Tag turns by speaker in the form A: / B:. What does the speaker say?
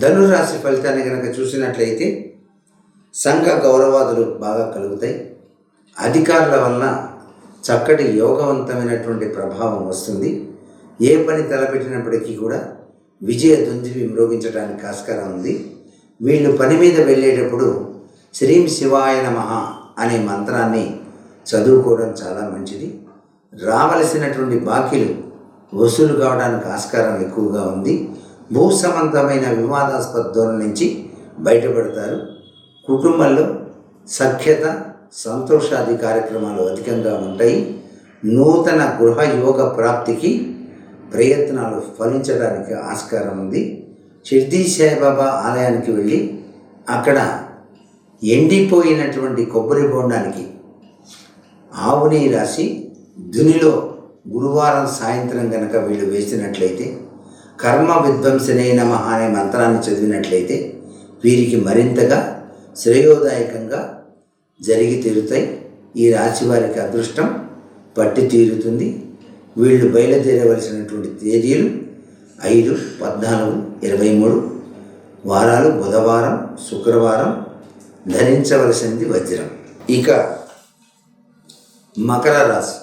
A: ధనురాశి ఫలితాన్ని కనుక చూసినట్లయితే సంఘ గౌరవాదులు బాగా కలుగుతాయి. అధికారుల వలన చక్కటి యోగవంతమైనటువంటి ప్రభావం వస్తుంది. ఏ పని తలపెట్టినప్పటికీ కూడా విజయ దుందివి మ్రోగించడానికి ఆస్కారం ఉంది. వీళ్ళు పని మీద వెళ్ళేటప్పుడు శ్రీం శివాయ నమ అనే మంత్రాన్ని చదువుకోవడం చాలా మంచిది. రావలసినటువంటి బాకీలు వసూలు కావడానికి ఆస్కారం ఎక్కువగా ఉంది. భూసమంతమైన వివాదాస్పద ధోరణి నుంచి బయటపడతారు. కుటుంబంలో సఖ్యత సంతోషాది కార్యక్రమాలు అధికంగా ఉంటాయి. నూతన గృహ యోగ ప్రాప్తికి ప్రయత్నాలు ఫలించడానికి ఆస్కారం ఉంది. షిర్దీ సాయిబాబా ఆలయానికి వెళ్ళి అక్కడ ఎండిపోయినటువంటి కొబ్బరి బోండానికి ఆవుని రాసి దునిలో గురువారం సాయంత్రం కనుక వీళ్ళు వేసినట్లయితే కర్మ విధ్వంసనే నమ అనే మంత్రాన్ని చదివినట్లయితే వీరికి మరింతగా శ్రేయోదాయకంగా జరిగి తీరుతాయి. ఈ రాశి వారికి అదృష్టం పట్టి తీరుతుంది. వీళ్ళు బయలుదేరవలసినటువంటి తేదీలు ఐదు పద్నాలుగు ఇరవై మూడు వారాలు బుధవారం శుక్రవారం ధరించవలసింది వజ్రం. ఇక మకర రాశి.